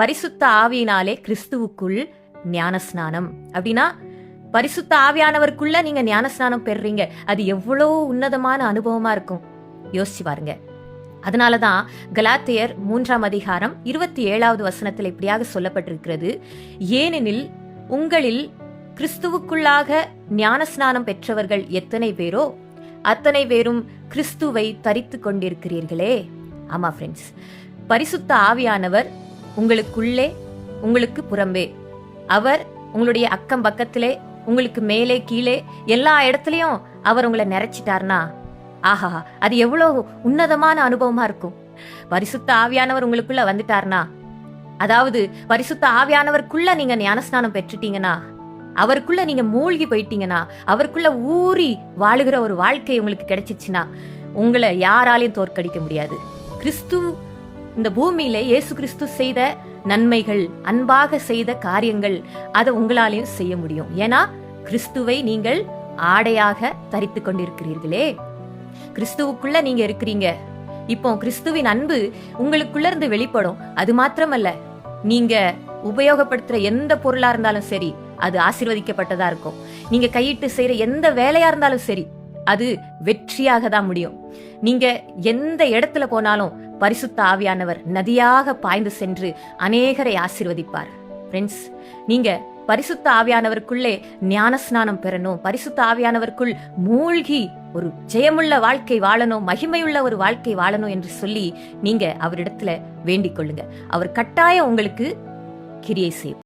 பரிசுத்த ஆவியினாலே கிறிஸ்துவுக்குள் ஞானஸ்நானம். அப்படின்னா பரிசுத்த ஆவியானவருக்குள்ள நீங்க ஞானஸ்நானம் பெறுறீங்க. அது எவ்வளோ உன்னதமான அனுபவமா இருக்கும். யோசிச்சு பாருங்க. அதனாலதான் கலாத்தியர் மூன்றாம் அதிகாரம் இருபத்தி ஏழாவது வசனத்தில் இப்படியாக சொல்லப்பட்டிருக்கிறது. ஏனெனில் உங்களில் கிறிஸ்துவுக்குள்ளாக ஞானஸ்நானம் பெற்றவர்கள் எத்தனை பேரோ அத்தனை பேரும் கிறிஸ்துவை தரித்து கொண்டிருக்கிறீர்களே. ஆமா ஃப்ரெண்ட்ஸ் பரிசுத்த ஆவியானவர் உங்களுக்குள்ளே உங்களுக்கு புறம்பே. அவர் உங்களுடைய அக்கம் பக்கத்திலே உங்களுக்கு மேலே கீழே எல்லா இடத்துலயும் அவர் உங்களை நிறைச்சிட்டார்னா ஆஹா அது எவ்வளோ உன்னதமான அனுபவமா இருக்கும். பரிசுத்த ஆவியானவர் உங்களுக்குள்ள வந்துட்டார்னா? அதாவது பரிசுத்த ஆவியானவருக்குள்ள நீங்க ஞானஸ்நானம் பெற்றுட்டீங்கன்னா அவருக்குள்ள நீங்க மூழ்கி போயிட்டீங்கன்னா அவருக்குள்ள ஊறி வாழுகிற ஒரு வாழ்க்கை உங்களுக்கு கிடைச்சிச்சுன்னா உங்களை யாராலையும் தோற்கடிக்க முடியாது. கிறிஸ்து இந்த பூமியில இயேசு கிறிஸ்து செய்த நன்மைகள் அன்பாக செய்த காரியங்கள் அதை உங்களாலையும் செய்ய முடியும். ஏன்னா கிறிஸ்துவை நீங்கள் ஆடையாக தரித்து கொண்டிருக்கிறீர்களே. கிறிஸ்துவுக்குள்ள நீங்க இருக்கிறீங்க. இப்போ கிறிஸ்துவின் அன்பு உங்களுக்குள்ள இருந்து வெளிப்படும். அது மாத்திரமல்ல நீங்க உபயோகப்படுத்துற எந்த பொருளா இருந்தாலும் சரி அது ஆசிர்வதிக்கப்பட்டதா இருக்கும். நீங்க கையிட்டு செய்யற எந்த வேலையா இருந்தாலும் சரி அது வெற்றியாக தான் முடியும். நீங்க எந்த இடத்துல போனாலும் பரிசுத்த ஆவியானவர் நதியாக பாய்ந்து சென்று அநேகரை ஆசீர்வதிப்பார். ஃப்ரெண்ட்ஸ் நீங்க பரிசுத்த ஆவியானவருக்குள்ளே ஞானஸ்நானம் பெறணும். பரிசுத்த ஆவியானவருக்குள் மூழ்கி ஒரு ஜெயமுள்ள வாழ்க்கை வாழணும் மகிமையுள்ள ஒரு வாழ்க்கை வாழணும் என்று சொல்லி நீங்க அவரிடத்துல வேண்டிக் கொள்ளுங்க. அவர் கட்டாயம் உங்களுக்கு கிரியை செய்யும்.